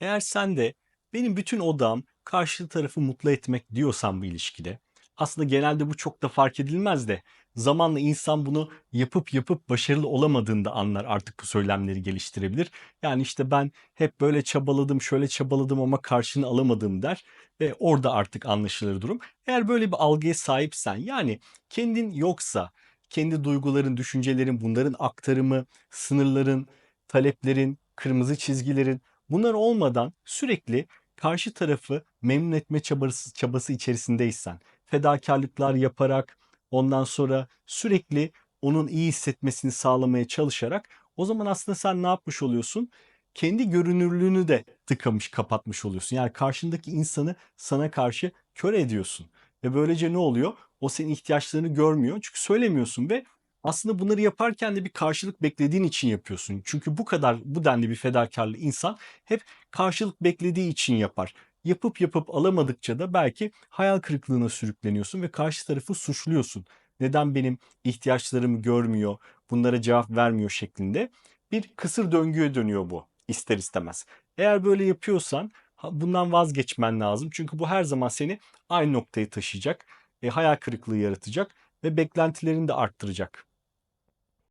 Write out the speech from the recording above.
Eğer sen de benim bütün odağım karşı tarafı mutlu etmek diyorsan bu ilişkide aslında genelde bu çok da fark edilmez de zamanla insan bunu yapıp yapıp başarılı olamadığında anlar artık bu söylemleri geliştirebilir. Yani işte ben hep böyle çabaladım, şöyle çabaladım ama karşını alamadım der ve orada artık anlaşılır durum. Eğer böyle bir algıya sahipsen yani kendin yoksa kendi duyguların, düşüncelerin, bunların aktarımı, sınırların, taleplerin, kırmızı çizgilerin bunlar olmadan sürekli karşı tarafı memnun etme çabası, çabası içerisindeysen, fedakarlıklar yaparak, ondan sonra sürekli onun iyi hissetmesini sağlamaya çalışarak o zaman aslında sen ne yapmış oluyorsun? Kendi görünürlüğünü de tıkamış, kapatmış oluyorsun. Yani karşındaki insanı sana karşı kör ediyorsun. Ve böylece ne oluyor? O senin ihtiyaçlarını görmüyor. Çünkü söylemiyorsun ve aslında bunları yaparken de bir karşılık beklediğin için yapıyorsun. Çünkü bu kadar bu denli bir fedakarlı insan hep karşılık beklediği için yapar. Yapıp yapıp alamadıkça da belki hayal kırıklığına sürükleniyorsun ve karşı tarafı suçluyorsun. Neden benim ihtiyaçlarımı görmüyor, bunlara cevap vermiyor şeklinde bir kısır döngüye dönüyor bu ister istemez. Eğer böyle yapıyorsan bundan vazgeçmen lazım. Çünkü bu her zaman seni aynı noktaya taşıyacak, e, hayal kırıklığı yaratacak ve beklentilerini de arttıracak.